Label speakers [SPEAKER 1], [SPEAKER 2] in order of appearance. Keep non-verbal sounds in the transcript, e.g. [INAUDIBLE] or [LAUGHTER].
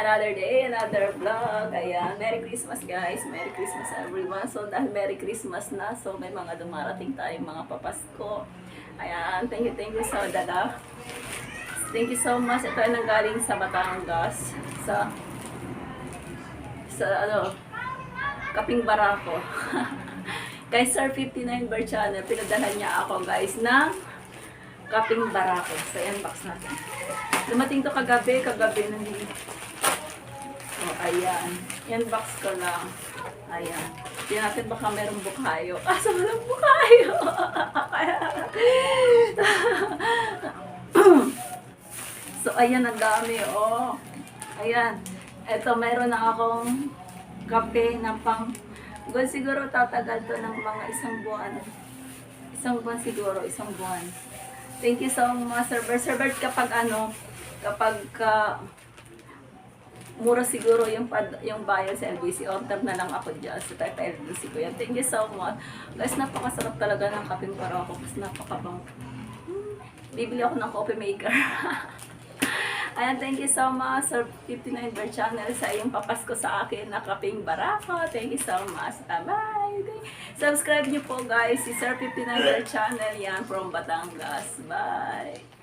[SPEAKER 1] another day, another vlog. Ayan, Merry Christmas guys. Merry Christmas everyone. So dahil Merry Christmas na, so may mga dumarating tayong mga papasko. Ayan, thank you, thank you so dala. Thank you so much. Ito ay nanggaling sa Batangas. Sa, sa ano, Kaping Barako. [LAUGHS] Kay Sir 59 Bar Channel, pinadala niya ako guys ng Kaping Barako. Sa inbox natin. Dumating to kagabi, kagabi nandito. Ayan. Inbox ko lang. Ayan. Tingnan natin baka merong bukayo. Ah, [LAUGHS] sa walang bukayo! [LAUGHS] so, ayan, ang dami, oh. Ayan. Ito, meron na akong kape na pang... Well, siguro tatagal to ng mga isang buwan. Isang buwan siguro, isang buwan. Thank you so much, Sir Bert. Kapag ano, kapag ka, mura siguro yung pad, yung bayad sa LBC. Order na lang ako dyan sa type LBC ko yan. Thank you so much. Guys, napakasarap talaga ng kapeng para ako. Kasi napakabang. Hmm, bibili ako ng coffee maker. [LAUGHS] Ayan, thank you so much Sir 59 Bear Channel sa iyong papasko sa akin na kaping barako. Thank you so much. Bye! Subscribe niyo po guys si Sir 59 Bear Channel yan from Batangas. Bye!